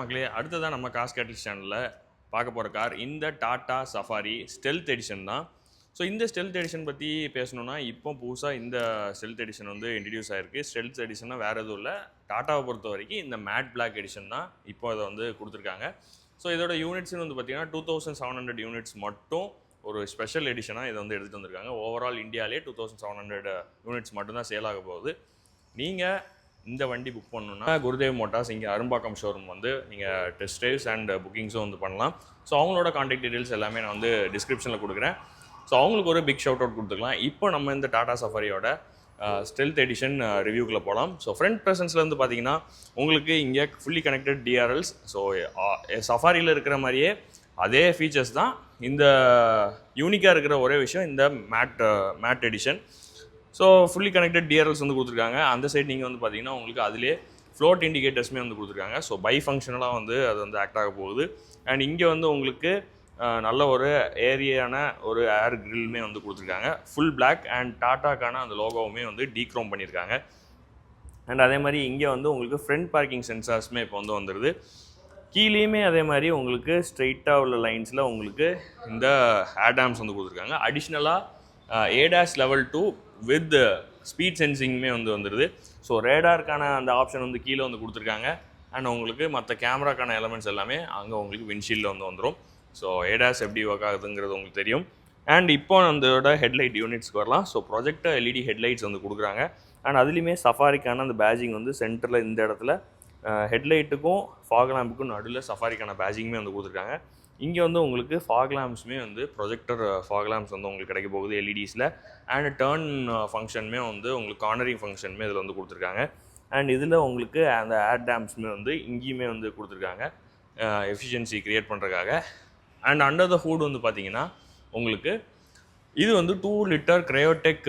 மக்களே அடுத்ததான் நம்ம காஸ் கேட்டல் சேனலில் பார்க்க போகிற கார் இந்த டாட்டா சஃபாரி ஸ்டெல்த் எடிஷன் தான். ஸோ இந்த ஸ்டெல்த் எடிஷன் பற்றி பேசணும்னா இப்போ புதுசாக இந்த ஸ்டெல்த் எடிஷன் வந்து இன்ட்ரடியூஸ் ஆயிருக்கு. ஸ்டெல்த் எடிஷன்னா வேறு எதுவும் இல்லை. டாட்டாவை பொறுத்த வரைக்கும் இந்த மேட் பிளாக் எடிஷன் தான் இப்போ அதை வந்து கொடுத்துருக்காங்க. ஸோ இதோட யூனிட்ஸ்னு வந்து பார்த்தீங்கன்னா two thousand seven hundred units மட்டும் ஒரு ஸ்பெஷல் எடிஷனாக இதை வந்து எடுத்துகிட்டு வந்திருக்காங்க. ஓவரால் இந்தியாவிலே two thousand seven hundred units மட்டும்தான் சேல் ஆக போகுது. நீங்கள் இந்த வண்டி புக் பண்ணணுன்னா குருதேவ் மோட்டார்ஸ் இங்கே அரும்பாக்கம் ஷோரூம் வந்து நீங்கள் டெஸ்ட் ட்ரைவ்ஸ் அண்ட் புக்கிங்ஸும் வந்து பண்ணலாம். ஸோ அவங்களோட காண்டாக்ட் டீட்டெயில்ஸ் எல்லாமே நான் வந்து டிஸ்கிரிப்ஷனில் கொடுக்குறேன். ஸோ அவங்களுக்கு ஒரு பிக் ஷவுட் அவுட் கொடுத்துக்கலாம். இப்போ நம்ம இந்த டாடா சஃபாரியோட ஸ்டெல்த் எடிஷன் ரிவ்யூக்குள்ளே போகலாம் ஸோ ஃப்ரண்ட் ப்ரெசன்ஸ்லேருந்து வந்து பார்த்தீங்கன்னா உங்களுக்கு இங்கே ஃபுல்லி கனெக்டட் டிஆர்எல்ஸ் ஸோ சஃபாரியில் இருக்கிற மாதிரியே அதே ஃபீச்சர்ஸ் தான். இந்த யூனிக்காக இருக்கிற ஒரே விஷயம் இந்த matte matte edition so fully connected DRLs வந்து கொடுத்துருக்காங்க. அந்த சைடு நீங்கள் வந்து பார்த்தீங்கன்னா உங்களுக்கு அதிலே ஃப்ளோட் இண்டிகேட்டர்ஸ்மே வந்து கொடுத்துருக்காங்க. ஸோ பை ஃபங்க்ஷனலாக வந்து அது வந்து ஆக்ட் ஆக போகுது. அண்ட் இங்கே வந்து உங்களுக்கு நல்ல ஒரு ஏரியான ஒரு ஏர் கிரில்மே வந்து கொடுத்துருக்காங்க. ஃபுல் பிளாக் அண்ட் டாட்டாக்கான அந்த லோகோவுமே வந்து டீக்ரோம் பண்ணியிருக்காங்க அண்ட் அதே மாதிரி இங்கே வந்து உங்களுக்கு ஃப்ரண்ட் பார்க்கிங் சென்சார்ஸுமே இப்போ வந்து வந்துடுது கீழேயுமே அதே மாதிரி உங்களுக்கு ஸ்ட்ரெயிட்டாக உள்ள லைன்ஸில் உங்களுக்கு இந்த ஆடாம்ஸ் வந்து கொடுத்துருக்காங்க. அடிஷ்னலாக ADAS level two with speed சென்சிங்குமே வந்து வந்துடுது ஸோ ரேடாருக்கான அந்த ஆப்ஷன் வந்து கீழே வந்து கொடுத்துருக்காங்க. அண்ட் உங்களுக்கு மற்ற கேமராக்கான எலமெண்ட்ஸ் எல்லாமே அங்கே உங்களுக்கு விண்ட்ஷீல்டில் வந்து வந்துடும் ஸோ ஏடாஸ் எப்படி ஒர்க் ஆகுதுங்கிறது உங்களுக்கு தெரியும். அண்ட் இப்போ அதோட ஹெட்லைட் யூனிட்ஸ்க்கு வரலாம். ஸோ ப்ரொஜெக்டர் எல்இடி ஹெட்லைட்ஸ் வந்து கொடுக்குறாங்க. அண்ட் அதுலேயுமே சஃபாரிக்கான அந்த பேஜிங் வந்து சென்டரில் இந்த இடத்துல ஹெட்லைட்டுக்கும் ஃபாக் லேம்புக்கும் நடுவில் சஃபாரிக்கான பேஜிங்குமே வந்து கொடுத்துருக்காங்க. இங்கே வந்து உங்களுக்கு ஃபாக் லேம்ப்ஸுமே வந்து ப்ரொஜெக்டர் ஃபாக் லேம்ப்ஸ் வந்து உங்களுக்கு கிடைக்க போகுது எல்இடிஸில் அண்ட் டேர்ன் ஃபங்க்ஷனுமே வந்து உங்களுக்கு கார்னரிங் ஃபங்க்ஷனுமே இதில் வந்து கொடுத்துருக்காங்க. அண்ட் இதில் உங்களுக்கு அந்த ஏர் டேம்ஸுமே வந்து இங்கேயுமே வந்து கொடுத்துருக்காங்க. எஃபிஷியன்சி க்ரியேட் பண்ணுறதுக்காக அண்ட் அண்டர் த ஹூட் வந்து பார்த்தீங்கன்னா உங்களுக்கு இது வந்து two litre Kryotec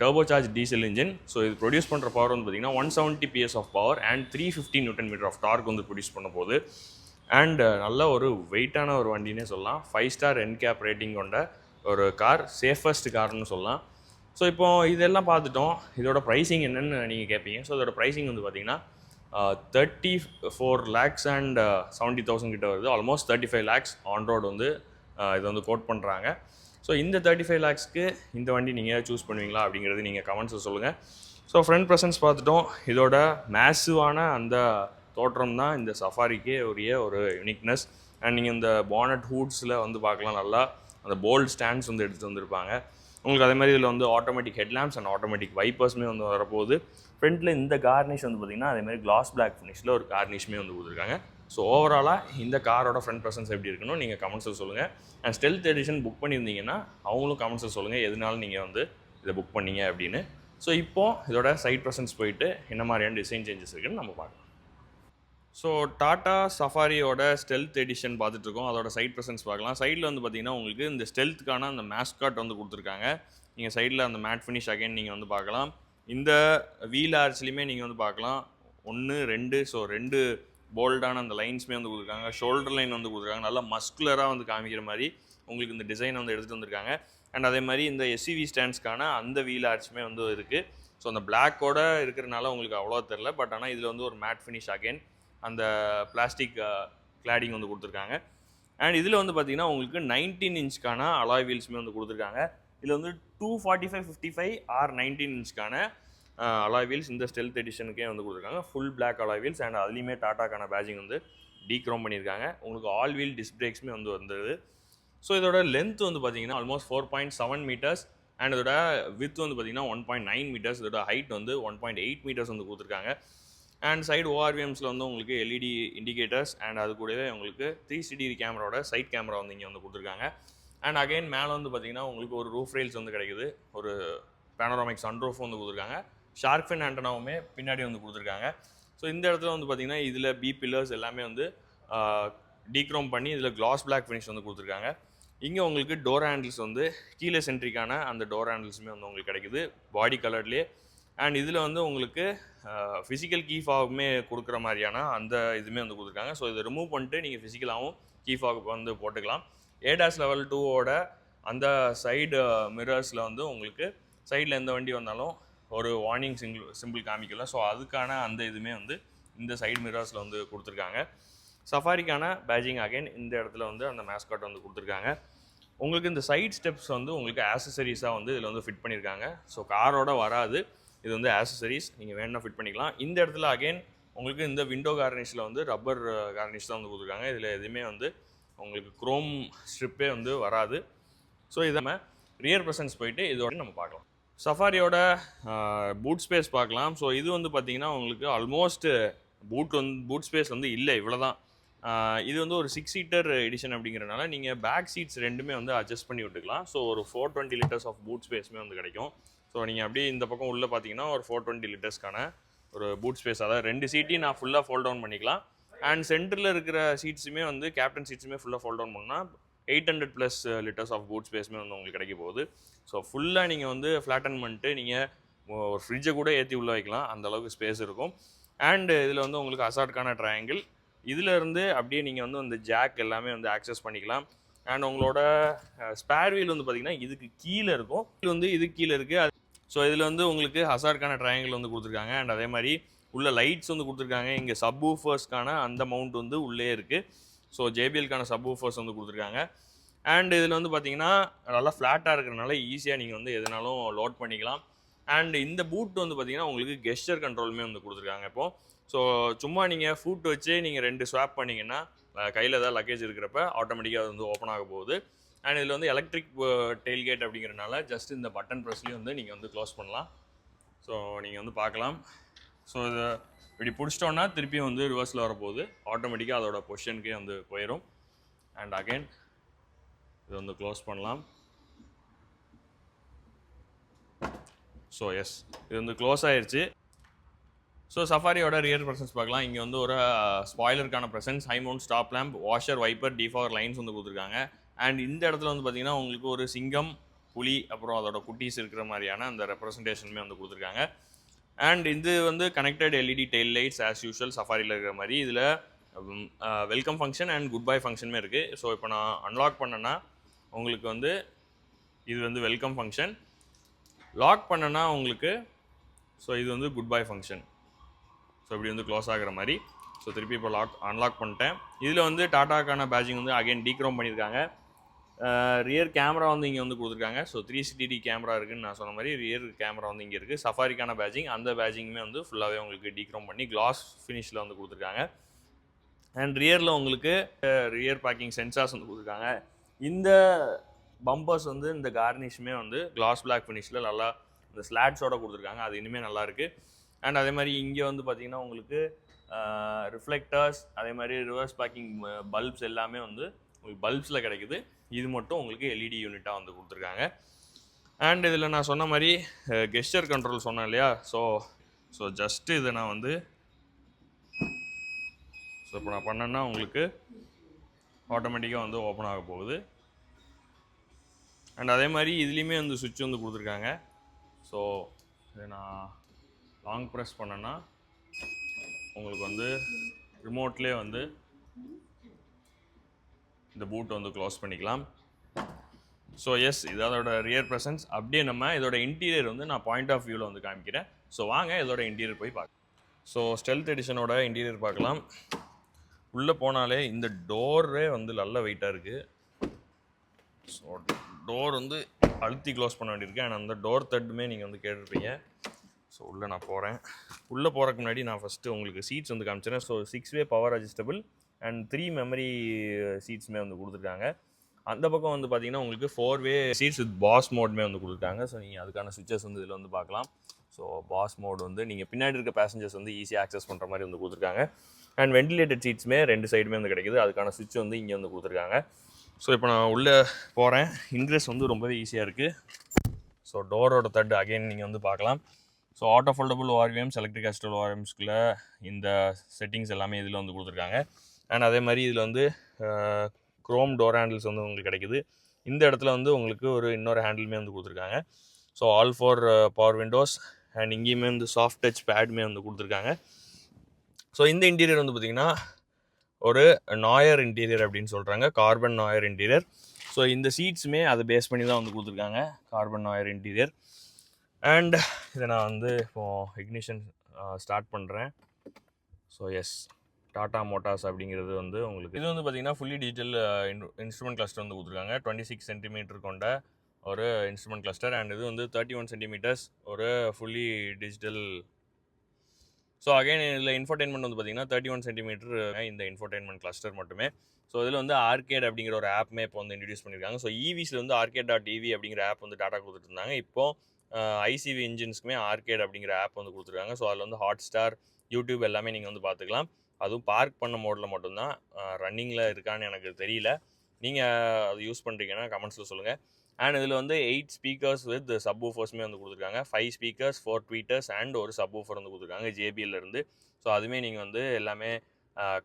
turbo charge diesel engine so இது ப்ரொடியூஸ் பண்ணுற பவர் வந்து பார்த்தீங்கன்னா one seventy PS of power and three fifty newton metre of torque வந்து ப்ரொடியூஸ் பண்ண போகுது. அண்ட் uh, நல்ல ஒரு வெயிட்டான ஒரு வண்டினே சொல்லலாம். ஃபைவ் ஸ்டார் என்கேப் ரேட்டிங் கொண்ட ஒரு கார் சேஃபஸ்ட் கார்னு சொல்லலாம். ஸோ இப்போ இதெல்லாம் பார்த்துட்டோம். இதோட ப்ரைஸிங் என்னென்னு நீங்கள் கேட்பீங்க ஸோ இதோட ப்ரைஸிங் வந்து பார்த்தீங்கன்னா thirty four lakhs and seventy thousand கிட்ட வருது. Almost thirty five lakhs on road வந்து இதை வந்து கோட் பண்ணுறாங்க ஸோ இந்த தேர்ட்டி ஃபைவ் லேக்ஸ்க்கு இந்த வண்டி நீங்கள் சூஸ் பண்ணுவீங்களா அப்படிங்கிறது நீங்கள் கமெண்ட்ஸில் சொல்லுங்கள் ஸோ ஃப்ரண்ட் ப்ரெசன்ஸ் பார்த்துட்டோம். இதோட மேசிவான அந்த தோற்றம் தான் இந்த சஃபாரிக்கே உரிய ஒரு யூனிக்னஸ் அண்ட் நீங்கள் இந்த பானட் ஹூட்ஸில் வந்து பார்க்கலாம் நல்லா அந்த போல்ட் ஸ்டாண்ட்ஸ் வந்து எடுத்துகிட்டு வந்திருப்பாங்க. உங்களுக்கு அதே மாதிரி இதில் வந்து ஆட்டோமேட்டிக் ஹெட்லாம்ப்ஸ் அண்ட் ஆட்டோமேட்டிக் வைப்பர்ஸுமே வந்து வரப்போகுது. ஃப்ரண்ட்டில் இந்த கார்னிஷ் வந்து பார்த்திங்கன்னா அதேமாதிரி கிளாஸ் பிளாக் ஃபினிஷில் ஒரு கார்னிஷ்மே வந்து கொடுத்துருக்காங்க. ஸோ ஓவராலாக இந்த காரோட ஃப்ரண்ட் ப்ரெசன்ஸ் எப்படி இருக்கணும் நீங்கள் கமெண்ட்ஸில் சொல்லுங்கள் அண்ட் ஸ்டெல்த் எடிஷன் புக் பண்ணியிருந்தீங்கன்னா அவங்களும் கமெண்ட்ஸில் சொல்லுங்கள் எதனால நீங்கள் வந்து இதை புக் பண்ணீங்க அப்படின்னு. ஸோ இப்போ இதோட சைட் ப்ரெசன்ஸ் போயிட்டு என்ன மாதிரியான டிசைன் சேஞ்சஸ் இருக்குன்னு நம்ம பார்க்கலாம். ஸோ டாட்டா சஃபாரியோட ஸ்டெல்த் எடிஷன் பார்த்துட்ருக்கோம். அதோட சைட் ப்ரெசன்ஸ் பார்க்கலாம். சைடில் வந்து பார்த்தீங்கன்னா உங்களுக்கு இந்த ஸ்டெல்த்துக்கான அந்த மேஸ்காட் வந்து கொடுத்துருக்காங்க. நீங்கள் சைடில் அந்த மேட் ஃபினிஷ் அகைன் நீங்கள் வந்து பார்க்கலாம். இந்த வீல் ஆர்ச்லேயுமே நீங்கள் வந்து பார்க்கலாம். ஒன்று ரெண்டு ஸோ ரெண்டு போல்டான அந்த லைன்ஸுமே வந்து கொடுத்துருக்காங்க. ஷோல்டர் லைன் வந்து கொடுத்துருக்காங்க. நல்லா மஸ்குலராக வந்து காமிக்கிற மாதிரி உங்களுக்கு இந்த டிசைன் வந்து எடுத்துகிட்டு வந்திருக்காங்க. அண்ட் அதே மாதிரி இந்த எஸ்சிவி ஸ்டாண்ட்ஸ்க்கான அந்த வீல் ஆர்ச்சுமே வந்து இருக்குது ஸோ அந்த பிளாக்கோட இருக்கிறனால உங்களுக்கு அவ்வளோ தெரில பட் ஆனால் இதில் வந்து ஒரு மேட் ஃபினிஷ் அகைன் அந்த பிளாஸ்டிக் கிளாடிங் வந்து கொடுத்துருக்காங்க. அண்ட் இதில் வந்து பார்த்தீங்கன்னா உங்களுக்கு நைன்டீன் இன்ச்க்கான அலாய் வீல்ஸுமே வந்து கொடுத்துருக்காங்க. இதில் வந்து two forty five fifty five R nineteen இன்ச்க்கான alloy wheels இந்த ஸ்டெல்த் எடிஷனுக்கே வந்து கொடுத்துருக்காங்க. Full black alloy wheels and அதுலேயுமே டாட்டாக்கான பேஜிங் வந்து டீக்ரோம் பண்ணியிருக்காங்க. உங்களுக்கு ஆல் வீல் டிஸ்க் பிரேக்ஸுமே வந்து வந்தது ஸோ இதோட லென்த் வந்து பார்த்தீங்கன்னா almost four point seven metres and இதோட வித் வந்து பார்த்தீங்கன்னா ஒன் பாயிண்ட் நைன் மீட்டர்ஸ் இதோட ஹைட் வந்து ஒன் பாயிண்ட் எயிட் மீட்டர்ஸ் வந்து கொடுத்துருக்காங்க. அண்ட் சைடு ஓஆர்விஎம்ஸில் வந்து உங்களுக்கு எல்இடி இண்டிகேட்டர்ஸ் அண்ட் அது கூடவே உங்களுக்கு த்ரீ சிடி கேமராவோட சைட் கேமரா வந்து இங்கே வந்து கொடுத்துருக்காங்க. அண்ட் அகைன் மேலே வந்து பார்த்தீங்கன்னா உங்களுக்கு ஒரு ரூஃப் ரெயில்ஸ் வந்து கிடைக்குது. ஒரு பேனோராமிக் சன்ரூஃப் வந்து கொடுத்துருக்காங்க. ஷார்க் ஃபின் ஆண்டனாவுமே பின்னாடி வந்து கொடுத்துருக்காங்க. ஸோ இந்த இடத்துல வந்து பார்த்தீங்கன்னா இதில் பி பில்லர்ஸ் எல்லாமே வந்து டீக்ரோம் பண்ணி இதில் கிளாஸ் பிளாக் ஃபினிஷ் வந்து கொடுத்துருக்காங்க. இங்கே உங்களுக்கு டோர் ஹேண்டில்ஸ் வந்து கீழே சென்ட்ரிக்கான அந்த டோர் ஹேண்டில்ஸுமே வந்து உங்களுக்கு கிடைக்குது. பாடி கலர்லேயே அண்ட் இதில் வந்து உங்களுக்கு ஃபிசிக்கல் கீ ஃபாகுமே கொடுக்குற மாதிரியான அந்த இதுவுமே வந்து கொடுத்துருக்காங்க. ஸோ இதை ரிமூவ் பண்ணிட்டு நீங்கள் ஃபிசிக்கலாகவும் கீ ஃபாக் வந்து போட்டுக்கலாம். ஏடாஸ் லெவல் டூவோட அந்த சைடு மிரர்ஸில் வந்து உங்களுக்கு சைடில் எந்த வண்டி வந்தாலும் ஒரு வார்னிங் சிங்கிள் சிம்பிள் காமிக்கல ஸோ அதுக்கான அந்த இதுவுமே வந்து இந்த சைடு மிரர்ஸில் வந்து கொடுத்துருக்காங்க. சஃபாரிக்கான பேஜிங் அகைன் இந்த இடத்துல வந்து அந்த மேஸ்காட் வந்து கொடுத்துருக்காங்க. உங்களுக்கு இந்த சைட் ஸ்டெப்ஸ் வந்து உங்களுக்கு ஆசசரிஸாக வந்து இதில் வந்து ஃபிட் பண்ணியிருக்காங்க ஸோ காரோட வராது. இது வந்து ஆக்சசரிஸ் நீங்கள் வேணும்னா ஃபிட் பண்ணிக்கலாம். இந்த இடத்துல அகைன் உங்களுக்கு இந்த விண்டோ கார்னிஷில் வந்து ரப்பர் கார்னிஷ் uh, தான் வந்து கொடுத்துருக்காங்க. இதில் எதுவுமே வந்து உங்களுக்கு குரோம் ஸ்ட்ரிப்பே வந்து வராது. ஸோ இதை நம்ம ரியர் ப்ரெசன்ஸ் போயிட்டு இதோட நம்ம பார்க்கலாம். சஃபாரியோட பூட் ஸ்பேஸ் பார்க்கலாம். ஸோ இது வந்து பார்த்தீங்கன்னா உங்களுக்கு ஆல்மோஸ்ட் பூட் வந்து பூட் ஸ்பேஸ் வந்து இல்லை. இவ்வளோ தான் uh, இது வந்து ஒரு சிக்ஸ் சீட்டர் எடிஷன் அப்படிங்கிறனால நீங்கள் பேக் சீட்ஸ் ரெண்டுமே வந்து அட்ஜஸ்ட் பண்ணி விட்டுக்கலாம். ஸோ ஒரு four twenty litres of boot ஸ்பேஸுமே வந்து கிடைக்கும். ஸோ நீங்கள் அப்படியே இந்த பக்கம் உள்ளே பார்த்தீங்கன்னா ஒரு ஃபோர் டுவெண்ட்டி லிட்டர்ஸ்க்கான ஒரு பூட் ஸ்பேஸ் அதாவது ரெண்டு சீட்டையும் நான் ஃபுல்லாக ஃபோல்ட் டவுன் பண்ணிக்கலாம். அண்ட் சென்டரில் இருக்கிற சீட்ஸுமே வந்து கேப்டன் சீட்ஸுமே ஃபுல்லாக ஃபோல்ட் டவுன் பண்ணால் eight hundred plus litres of boot ஸ்பேஸுமே வந்து உங்களுக்கு கிடைக்க போகுது. ஸோ ஃபுல்லாக நீங்கள் வந்து ஃப்ளாட்டன் பண்ணிட்டு நீங்கள் ஒரு ஃப்ரிட்ஜை கூட ஏற்றி உள்ளே வைக்கலாம். அந்த அளவுக்கு ஸ்பேஸ் இருக்கும். அண்ட் இதில் வந்து உங்களுக்கு அசார்ட்கான ட்ரையாங்கிள் இதில் இருந்து அப்படியே நீங்கள் வந்து அந்த ஜாக் எல்லாமே வந்து ஆக்சஸ் பண்ணிக்கலாம். அண்ட் உங்களோட uh, ஸ்பேர் வீல் வந்து பார்த்தீங்கன்னா இதுக்கு கீழே இருக்கும். இது வந்து இது கீழே இருக்குது ஸோ இதில் வந்து உங்களுக்கு ஹசார்க்கான ட்ரையாங்கிள் வந்து கொடுத்துருக்காங்க. அண்ட் அதே மாதிரி உள்ள லைட்ஸ் வந்து கொடுத்துருக்காங்க. இங்கே சப் ஊஃபர்ஸ்க்கான அந்த மவுண்ட் வந்து உள்ளே இருக்குது ஸோ ஜேபிஎல்கான சப் ஊஃபர்ஸ் வந்து கொடுத்துருக்காங்க. அண்ட் இதில் வந்து பார்த்தீங்கன்னா நல்லா ஃப்ளாட்டாக இருக்கிறனால ஈஸியாக நீங்கள் வந்து எதுனாலும் லோட் பண்ணிக்கலாம். அண்ட் இந்த பூட் வந்து பார்த்தீங்கன்னா உங்களுக்கு கெஸ்டர் கண்ட்ரோலுமே வந்து கொடுத்துருக்காங்க இப்போது ஸோ சும்மா நீங்கள் ஃபுட் வச்சு நீங்கள் ரெண்டு ஸ்வாப் பண்ணிங்கன்னா கையில் ஏதாவது லக்கேஜ் இருக்கிறப்ப ஆட்டோமேட்டிக்காக அது வந்து ஓப்பன் ஆக போகுது. அண்ட் இதில் வந்து எலக்ட்ரிக் டெயில்கேட் அப்படிங்கிறனால ஜஸ்ட் இந்த பட்டன் ப்ரெஸ்லேயும் வந்து நீங்கள் வந்து க்ளோஸ் பண்ணலாம். ஸோ நீங்கள் வந்து பார்க்கலாம். ஸோ இதை இப்படி பிடிச்சிட்டோன்னா திருப்பியும் வந்து ரிவர்ஸில் வரப்போகுது. ஆட்டோமேட்டிக்காக அதோட பொசிஷனுக்கே வந்து போயிடும் அண்ட் அகெயின் இது வந்து க்ளோஸ் பண்ணலாம். ஸோ எஸ் இது வந்து க்ளோஸ் ஆயிடுச்சு ஸோ சஃபாரியோட ரியர் ப்ரெசன்ஸ் பார்க்கலாம். இங்கே வந்து ஒரு ஸ்பாய்லருக்கான presence high mount stop lamp washer wiper defogger lines வந்து கொடுத்துருக்காங்க. அண்ட் இந்த இடத்துல வந்து பார்த்தீங்கன்னா உங்களுக்கு ஒரு சிங்கம் புலி அப்புறம் அதோட குட்டீஸ் இருக்கிற மாதிரியான அந்த ரெப்ரசன்டேஷனுமே வந்து கொடுத்துருக்காங்க. அண்ட் இது வந்து connected LED tail lights as usual சஃபாரியில் இருக்கிற மாதிரி. இதில் welcome function and goodbye ஃபங்க்ஷனுமே இருக்குது ஸோ இப்போ நான் அன்லாக் பண்ணேன்னா உங்களுக்கு வந்து இது வந்து வெல்கம் ஃபங்க்ஷன் லாக் பண்ணனா உங்களுக்கு ஸோ இது வந்து குட் பை ஃபங்க்ஷன் ஸோ இப்படி வந்து க்ளோஸ் ஆகிற மாதிரி. ஸோ திருப்பி இப்போ லாக் அன்லாக் பண்ணிட்டேன். இதில் வந்து டாட்டாக்கான பேஜிங் வந்து அகைன் டீக்ரோம் பண்ணியிருக்காங்க. ரியர் கேமரா வந்து இங்கே வந்து கொடுத்துருக்காங்க. ஸோ த்ரீ சிக்ஸ்டி கேமரா இருக்குன்னு நான் சொன்ன மாதிரி ரியர் கேமரா வந்து இங்கே இருக்குது சஃபாரிக்கான பேஜிங் அந்த பேஜிங்குமே வந்து ஃபுல்லாகவே உங்களுக்கு டீக்ரோம் பண்ணி கிளாஸ் ஃபினிஷில் வந்து கொடுத்துருக்காங்க. அண்ட் ரியரில் உங்களுக்கு ரியர் பேக்கிங் சென்சார்ஸ் வந்து கொடுத்துருக்காங்க. இந்த பம்பர்ஸ் வந்து இந்த கார்னிஷுமே வந்து கிளாஸ் பிளாக் ஃபினிஷில் நல்லா இந்த ஸ்லாட்ஸோட கொடுத்துருக்காங்க. அது இனிமேல் நல்லா இருக்குது அண்ட் அதே மாதிரி இங்கே வந்து பார்த்திங்கன்னா உங்களுக்கு ரிஃப்ளெக்டர்ஸ் அதே மாதிரி ரிவர்ஸ் பேக்கிங் பல்ப்ஸ் எல்லாமே வந்து உங்களுக்கு பல்ப்ஸில் கிடைக்குது. இது மட்டும் உங்களுக்கு எல்இடி யூனிட்டாக வந்து கொடுத்துருக்காங்க. அண்ட் இதில் நான் சொன்ன மாதிரி கெஸ்டர் கண்ட்ரோல் சொன்னேன் இல்லையா? ஸோ ஸோ ஜஸ்ட்டு இதை நான் வந்து ஸோ இப்போ நான் பண்ணேன்னா உங்களுக்கு ஆட்டோமேட்டிக்காக வந்து ஓப்பன் ஆக போகுது. அண்ட் அதே மாதிரி இதுலேயுமே வந்து சுவிட்ச் வந்து கொடுத்துருக்காங்க. ஸோ இதை நான் லாங் ப்ரெஸ் பண்ணேன்னா உங்களுக்கு வந்து ரிமோட்லேயே வந்து இந்த பூட்டை வந்து க்ளோஸ் பண்ணிக்கலாம். ஸோ எஸ் இது அதோட ரியர் ப்ரெசன்ஸ் அப்படியே நம்ம இதோட இன்டீரியர் வந்து நான் பாயிண்ட் ஆஃப் வியூவில் வந்து காமிக்கிறேன். ஸோ வாங்க இதோட இன்டீரியர் போய் பார்க்கலாம். ஸோ ஸ்டெல்த் எடிஷனோட இன்டீரியர் பார்க்கலாம். உள்ளே போனாலே இந்த டோரே வந்து நல்ல வெயிட்டாக இருக்குது ஸோ டோர் வந்து அழுத்தி க்ளோஸ் பண்ண வேண்டியிருக்கு. அண்ட் அந்த டோர் தட்டுமே நீங்கள் வந்து கேட்டிருப்பீங்க. ஸோ உள்ளே நான் போகிறேன் உள்ளே போகிறக்கு முன்னாடி நான் ஃபஸ்ட்டு உங்களுக்கு சீட்ஸ் வந்து காமிச்சிடுறேன். So six way power adjustable and three memory சீட்ஸுமே வந்து கொடுத்துருக்காங்க. அந்த பக்கம் வந்து பார்த்தீங்கன்னா உங்களுக்கு four way seats with boss மோட்மே வந்து கொடுத்துருக்காங்க. ஸோ நீங்கள் அதுக்கான சுவிச்சஸ் வந்து இதில் வந்து பார்க்கலாம் ஸோ பாஸ் மோட் வந்து நீங்கள் பின்னாடி இருக்க பேசஞ்சர்ஸ் வந்து ஈஸியாக ஆக்சஸ் பண்ணுற மாதிரி வந்து கொடுத்துருக்காங்க. அண்ட் வென்டிலேட்டட் சீட்ஸுமே ரெண்டு சைடுமே வந்து கிடைக்குது. அதுக்கான சுவிட்ச் வந்து இங்கே வந்து கொடுத்துருக்காங்க. ஸோ இப்போ நான் உள்ளே போகிறேன் இன்க்ரெஸ் வந்து ரொம்பவே ஈஸியாக இருக்குது ஸோ டோரோட தட்டு அகைன் நீங்கள் வந்து பார்க்கலாம் so auto foldable ORVMs electric அஸ்டல் ஓஆர்எம்ஸ்குள்ளே இந்த செட்டிங்ஸ் எல்லாமே இதில் வந்து கொடுத்துருக்காங்க. அண்ட் அதே மாதிரி இதில் வந்து க்ரோம் டோர் ஹேண்டில்ஸ் வந்து உங்களுக்கு கிடைக்குது. இந்த இடத்துல வந்து உங்களுக்கு ஒரு இன்னொரு ஹேண்டிலுமே வந்து கொடுத்துருக்காங்க. So all four power windows and இங்கேயுமே வந்து சாஃப்ட் டச் பேடுமே வந்து கொடுத்துருக்காங்க. ஸோ இந்த இன்டீரியர் வந்து பார்த்திங்கன்னா ஒரு நாயர் இன்டீரியர் அப்படின்னு சொல்கிறாங்க கார்பன் நாயர் இன்டீரியர் ஸோ இந்த சீட்ஸுமே அதை பேஸ் பண்ணி தான் வந்து கொடுத்துருக்காங்க. கார்பன் நாயர் இன்டீரியர் அண்ட் இதை நான் வந்து இப்போது இக்னிஷன் ஸ்டார்ட் பண்ணுறேன் ஸோ எஸ் டாடா மோட்டார்ஸ் அப்படிங்கிறது வந்து உங்களுக்கு இது வந்து பார்த்தீங்கன்னா ஃபுல்லி டிஜிட்டல் இன்ஸ்ட்ருமெண்ட் கிளஸ்டர் வந்து கொடுத்துருக்காங்க. டுவெண்ட்டி சிக்ஸ் சென்டிமீட்டர் கொண்ட ஒரு இன்ஸ்ட்ருமெண்ட் கிளஸ்டர் அண்ட் இது வந்து தேர்ட்டி ஒன் சென்டிமீட்டர்ஸ் ஒரு ஃபுல்லி டிஜிட்டல் ஸோ அகைன் இதில் இன்ஃபர்டெயின்மெண்ட் வந்து பார்த்தீங்கன்னா தேர்ட்டி ஒன் சென்டிமீட்டர் இந்த இன்ஃபர்டெயின்மெண்ட் கிளஸ்டர் மட்டுமே. ஸோ இதில் வந்து ஆர்கேட் அப்படிங்கிற ஒரு ஆப்மே இப்போ வந்து இன்ட்ரடியூஸ் பண்ணியிருக்காங்க ஸோ இவிஸில் e வந்து ஆர்கேட் டாட் டிவி அப்படிங்கிற ஆப் வந்து டாட்டா கொடுத்துட்டு இருந்தாங்க. இப்போது ஐசிவி இன்ஜின்ஸ்க்குமே ஆர்கேட் அப்படிங்கிற ஆப் வந்து கொடுத்துருக்காங்க. ஸோ அதில் வந்து ஹாட் ஸ்டார் யூடியூப் எல்லாமே நீங்கள் வந்து பார்த்துக்கலாம் அதுவும் பார்க் பண்ண மோடில் மட்டும்தான் ரன்னிங்கில் இருக்கான்னு எனக்கு தெரியல. நீங்கள் அது யூஸ் பண்ணுறீங்கன்னா கமெண்ட்ஸில் சொல்லுங்கள் அண்ட் இதில் வந்து எயிட் ஸ்பீக்கர்ஸ் வித் சப் ஊஃபர்ஸுமே வந்து கொடுத்துருக்காங்க. Five speakers four tweeters and ஒரு சப் ஊஃபர் வந்து கொடுத்துருக்காங்க ஜேபிஎல்லேருந்து ஸோ அதுவுமே நீங்கள் வந்து எல்லாமே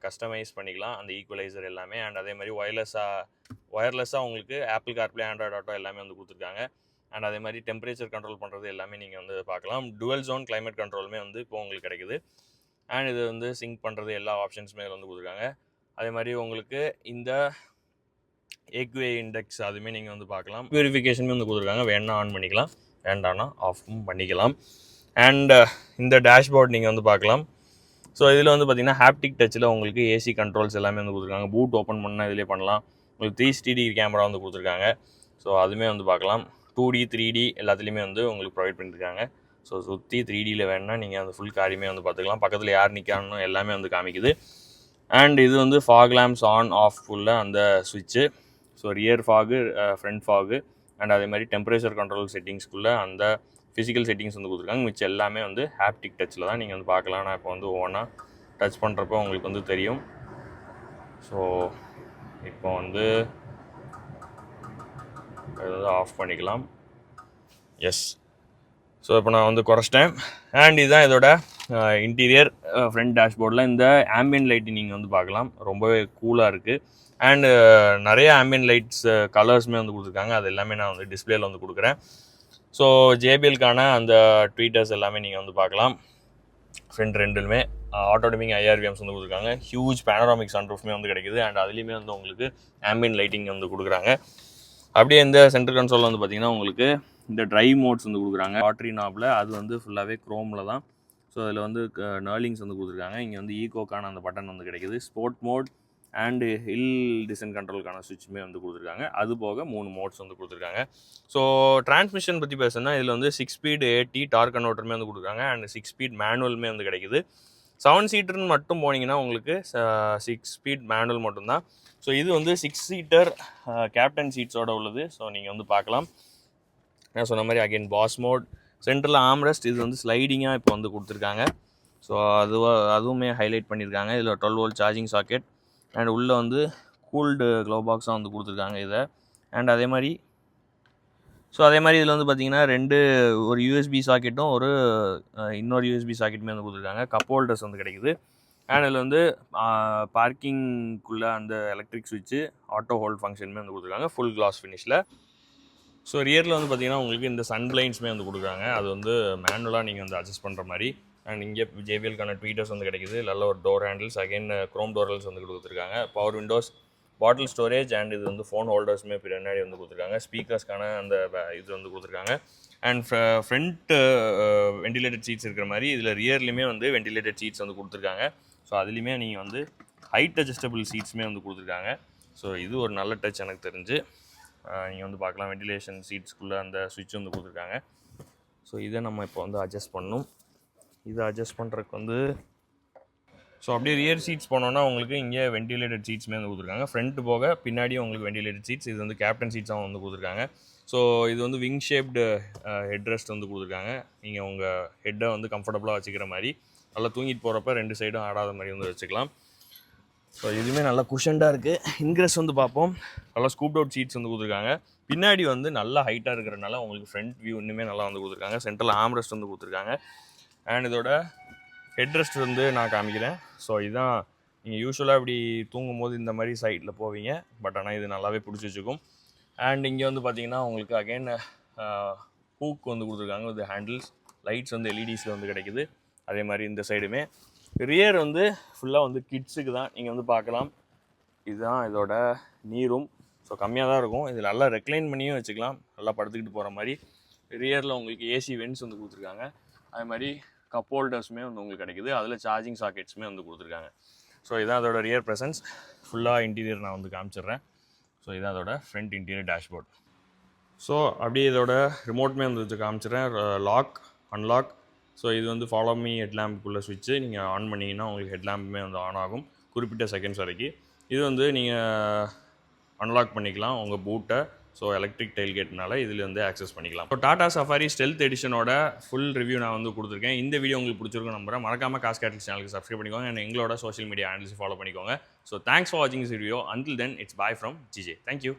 கஸ்டமைஸ் பண்ணிக்கலாம். அந்த ஈக்குவலைசர் எல்லாமே. அண்ட் அதே மாதிரி ஒயர்லெஸ்ஸாக ஒயர்லெஸ்ஸாக உங்களுக்கு ஆப்பிள் கார்ப்ளே ஆண்ட்ராய்ட் ஆட்டோ எல்லாமே வந்து கொடுத்துருக்காங்க. அண்ட் அதே மாதிரி டெம்பரேச்சர் கண்ட்ரோல் பண்ணுறது எல்லாமே நீங்கள் வந்து பார்க்கலாம். டுவல் ஜோன் கிளைமேட் கண்ட்ரோலுமே வந்து இப்போ உங்களுக்கு கிடைக்குது. அண்ட் இது வந்து சிங்க் பண்ணுறது எல்லா ஆப்ஷன்ஸுமே இதில் வந்து கொடுத்துருக்காங்க. அதே மாதிரி உங்களுக்கு இந்த ஏக்வே இண்டெக்ஸ் அதுவுமே நீங்கள் வந்து பார்க்கலாம். பியூரிஃபிகேஷனுமே வந்து கொடுத்துருக்காங்க. வேணா ஆன் பண்ணிக்கலாம். வேண்டாம்னா ஆஃபும் பண்ணிக்கலாம். அண்ட் uh, இந்த டேஷ்போர்ட் நீங்கள் வந்து பார்க்கலாம். ஸோ இதில் வந்து பார்த்தீங்கன்னா ஹாப்டிக் டச்சில் உங்களுக்கு ஏசி கண்ட்ரோல்ஸ் எல்லாமே வந்து கொடுத்துருக்காங்க. பூட் ஓப்பன் பண்ணால் இதிலே பண்ணலாம். உங்களுக்கு த்ரீ ஸ்டிடி கேமரா வந்து கொடுத்துருக்காங்க. ஸோ அதுவுமே வந்து பார்க்கலாம். டூ டி த்ரீ டி எல்லாத்துலேயுமே வந்து உங்களுக்கு ப்ரொவைட் பண்ணியிருக்காங்க ஸோ சுற்றி த்ரீ டியில் வேணுன்னா நீங்கள் அந்த ஃபுல் காரியுமே வந்து பார்த்துக்கலாம். பக்கத்தில் யார் நிற்கான்னு எல்லாமே வந்து காமிக்குது. அண்ட் இது வந்து ஃபாக் லேம்ப்ஸ் ஆன் ஆஃப் ஃபுல்ல அந்த சுவிட்சு so rear fog front fog and அதே மாதிரி டெம்பரேச்சர் கண்ட்ரோல் செட்டிங்ஸ்க்குள்ளே அந்த ஃபிசிக்கல் செட்டிங்ஸ் வந்து கொடுத்துருக்காங்க. மிச்சம் எல்லாமே வந்து ஹாப்டிக் டச்சில் தான் நீங்கள் வந்து பார்க்கலாம். நான் இப்போ வந்து ஒவ்வொன்றா டச் பண்ணுறப்போ உங்களுக்கு வந்து தெரியும். ஸோ இப்போ வந்து வந்து ஆஃப் பண்ணிக்கலாம். எஸ் ஸோ இப்போ நான் வந்து குறைச்சிட்டேன். அண்ட் இதுதான் இதோட இன்டீரியர் ஃப்ரண்ட் டேஷ்போர்டில் இந்த ஆம்பியன் லைட்டு நீங்கள் வந்து பார்க்கலாம். ரொம்பவே கூலாக இருக்குது அண்டு நிறைய ஆம்பியன் லைட்ஸ் கலர்ஸுமே வந்து கொடுத்துருக்காங்க. அது எல்லாமே நான் வந்து டிஸ்பிளேயில் வந்து கொடுக்குறேன். ஸோ ஜேபிஎல்கான அந்த ட்வீட்டர்ஸ் எல்லாமே நீங்கள் வந்து பார்க்கலாம். ஃப்ரண்ட் ரெண்டுலுமே ஆட்டோடமிக் ஐஆர்விஎம்ஸ் வந்து கொடுத்துருக்காங்க. ஹியூஜ் பேனராமிக் சன்ரூஃப்மே வந்து கிடைக்குது. அண்ட் அதுலேயுமே வந்து உங்களுக்கு ஆம்பியன் லைட்டிங் வந்து கொடுக்குறாங்க. அப்படியே இந்த சென்டர் கன்சோல் வந்து பார்த்திங்கன்னா உங்களுக்கு இந்த ட்ரைவ் மோட்ஸ் வந்து கொடுக்குறாங்க. பேட்ரி நாபில் அது வந்து ஃபுல்லாகவே க்ரோமில் தான். ஸோ அதில் வந்து நர்லிங்ஸ் வந்து கொடுத்துருக்காங்க. இங்கே வந்து ஈகோக்கான அந்த பட்டன் வந்து கிடைக்குது. Sport mode and hill descent கண்ட்ரோலுக்கான சுவிட்சுமே வந்து கொடுத்துருக்காங்க. அது போக மூணு மோட்ஸ் வந்து கொடுத்துருக்காங்க. ஸோ டிரான்ஸ்மிஷன் பற்றி பேசுனா இதில் வந்து சிக்ஸ் ஸ்பீட் ஏடி டார்க் கன்வெர்ட்டருமே வந்து கொடுக்குறாங்க. அண்ட் சிக்ஸ் ஸ்பீட் மேனுவலுமே வந்து கிடைக்குது. செவன் சீட்டர்னு மட்டும் போனீங்கன்னா உங்களுக்கு சிக்ஸ் ஸ்பீட் மேனுவல் மட்டும்தான். ஸோ இது வந்து சிக்ஸ் சீட்டர் கேப்டன் சீட்ஸோட உள்ளது. ஸோ நீங்கள் வந்து பார்க்கலாம். நான் சொன்ன மாதிரி அகைன் பாஸ் மோட் சென்டரில் ஆம்ரெஸ்ட் இது வந்து ஸ்லைடிங்காக இப்போ வந்து கொடுத்துருக்காங்க. ஸோ அதுவாக அதுவுமே ஹைலைட் பண்ணியிருக்காங்க. இதில் twelve volt charging socket and உள்ளே வந்து கூல்டு க்ளோ பாக்ஸாக வந்து கொடுத்துருக்காங்க இதை. அண்ட் அதே மாதிரி ஸோ அதே மாதிரி இதில் வந்து பார்த்தீங்கன்னா ரெண்டு ஒரு யூஎஸ்பி சாக்கெட்டும் ஒரு இன்னொரு யூஎஸ்பி சாக்கெட்டுமே வந்து கொடுத்துருக்காங்க. கப் ஹோல்டர்ஸ் வந்து கிடைக்குது. அண்ட் இதில் வந்து பார்க்கிங்குள்ளே அந்த எலக்ட்ரிக் சுவிட்சு ஆட்டோ ஹோல்ட் ஃபங்க்ஷனுமே வந்து கொடுத்துருக்காங்க. ஃபுல் கிளாஸ் ஃபினிஷில் ஸோ ரியரில் வந்து பார்த்தீங்கன்னா உங்களுக்கு இந்த சன் பிளைன்ஸுமே வந்து கொடுக்குறாங்க. அது வந்து மேனுவலாக நீங்கள் வந்து அட்ஜஸ்ட் பண்ணுற மாதிரி. அண்ட் இங்கே ஜேபிஎல்க்கான ட்வீட்டர்ஸ் வந்து கிடைக்குது. நல்ல ஒரு door handles again chrome door handles வந்து கொடுத்துருக்காங்க. Power windows bottle storage and இது வந்து ஃபோன் ஹோல்டர்ஸுமே பின்னாடி வந்து கொடுத்துருக்காங்க. ஸ்பீக்கர்ஸ்க்கான அந்த இது வந்து கொடுத்துருக்காங்க. அண்ட் ஃப்ரண்ட் வெண்டிலேட்டட் சீட்ஸ் இருக்கிற மாதிரி இதில் ரியர்லையுமே வந்து வெண்டிலேட்டட் சீட்ஸ் வந்து கொடுத்துருக்காங்க. ஸோ அதுலேயுமே நீங்கள் வந்து ஹைட் அட்ஜஸ்டபிள் சீட்ஸுமே வந்து கொடுத்துருக்காங்க. ஸோ இது ஒரு நல்ல டச் எனக்கு தெரிஞ்சு. நீங்கள் வந்து பார்க்கலாம். வெண்டிலேஷன் சீட்ஸ்க்குள்ளே அந்த சுவிட்ச் வந்து கொடுத்துருக்காங்க. ஸோ இதை நம்ம இப்போ வந்து அட்ஜஸ்ட் பண்ணணும். இதை அட்ஜஸ்ட் பண்ணுறதுக்கு வந்து ஸோ அப்படியே ரியர் சீட்ஸ் போனோன்னா உங்களுக்கு இங்கே வெண்டிலேட்டட் சீட்ஸுமே வந்து கொடுத்துருக்காங்க. ஃப்ரண்ட் போக பின்னாடியும் உங்களுக்கு வெண்டிலேட்டட் சீட்ஸ் இது வந்து கேப்டன் சீட்ஸாகவும் வந்து கொடுத்துருக்காங்க. ஸோ இது வந்து விங் ஷேப்டு ஹெட் ரெஸ்ட் வந்து கொடுத்துருக்காங்க. நீங்கள் உங்கள் ஹெட்டை வந்து கம்ஃபர்டபுளாக வச்சுக்கிற மாதிரி. நல்லா தூங்கிட்டு போகிறப்ப ரெண்டு சைடும் ஆடாத மாதிரி வந்து வச்சுக்கலாம். ஸோ இதுவுமே நல்லா குஷன்டாக இருக்குது இன்க்ரெஸ் வந்து பார்ப்போம். நல்லா ஸ்கூப் அவுட் சீட்ஸ் வந்து கொடுத்துருக்காங்க. பின்னாடி வந்து நல்லா ஹைட்டாக இருக்கிறனால உங்களுக்கு ஃப்ரண்ட் வியூ இன்னுமே நல்லா வந்து கொடுத்துருக்காங்க. சென்ட்ரல் ஆம்ரெஸ்ட் வந்து கொடுத்துருக்காங்க. அண்ட் இதோட ஹெட் ரெஸ்ட் வந்து நான் காமிக்கிறேன். ஸோ இதுதான் நீங்கள் யூஸ்வலாக இப்படி தூங்கும் போது இந்த மாதிரி சைட்டில் போவீங்க. பட் ஆனால் இது நல்லாவே பிடிச்சி வச்சுக்கும். அண்ட் இங்கே வந்து பார்த்தீங்கன்னா உங்களுக்கு அகைன் ஹூக் வந்து கொடுத்துருக்காங்க. இது ஹேண்டில்ஸ் லைட்ஸ் வந்து எல்இடிஸில் வந்து கிடைக்குது. அதே மாதிரி இந்த சைடுமே ரியர் வந்து ஃபுல்லாக வந்து கிட்ஸுக்கு தான். நீங்கள் வந்து பார்க்கலாம். இதுதான் இதோட நீரும் ஸோ கம்மியாக தான் இருக்கும். இது நல்லா ரெக்ளைன் பண்ணியும் வச்சுக்கலாம். நல்லா படுத்துக்கிட்டு போகிற மாதிரி. ரியரில் உங்களுக்கு ஏசி வென்ட்ஸ் வந்து கொடுத்துருக்காங்க. அதே மாதிரி கப் ஹோல்டர்ஸுமே வந்து உங்களுக்கு கிடைக்குது. அதில் சார்ஜிங் சாக்கெட்ஸுமே வந்து கொடுத்துருக்காங்க. ஸோ இதான் அதோட ரியர் ப்ரெசன்ஸ் ஃபுல்லாக இன்டீரியர் நான் வந்து காமிச்சிடுறேன். ஸோ இதான் அதோட ஃப்ரண்ட் இன்டீரியர் டேஷ்போர்ட் ஸோ அப்படியே இதோட ரிமோட்மே வந்து காமிச்சிடுறேன். லாக் அன்லாக் ஸோ இது வந்து ஃபாலோ மீ ஹெட்லாம்புக்குள்ளே சுவிட்சு நீங்கள் ஆன் பண்ணிங்கன்னா உங்களுக்கு ஹெட்லாம்புமே வந்து ஆன் ஆகும். குறிப்பிட்ட செகண்ட்ஸ் வரைக்கும். இது வந்து நீங்கள் அன்லாக் பண்ணிக்கலாம் உங்கள் பூட்டை ஸோ எலக்ட்ரிக் டெயில்கேட்னால இதில் வந்து ஆக்சஸ் பண்ணிக்கலாம். ஸோ டாடா சஃபாரி ஸ்டெல்த் எடிஷனோட ஃபுல் ரிவ்யூ நான் வந்து கொடுத்துருக்கேன். இந்த வீடியோ உங்களுக்கு பிடிச்சிருக்கும் நம்புறேன். மறக்காம காஸ் கேட்டல் சேனலுக்கு சப்ஸ்கிரைப் பண்ணிக்கோங்க. அண்ட் எங்களோட சோஷியல் மீடியா ஹேண்டில்ஸ் ஃபாலோ பண்ணிக்கோங்க. ஸோ தேங்க்ஸ் ஃபார் வாட்சிங் this video until then it's bye from GJ thank you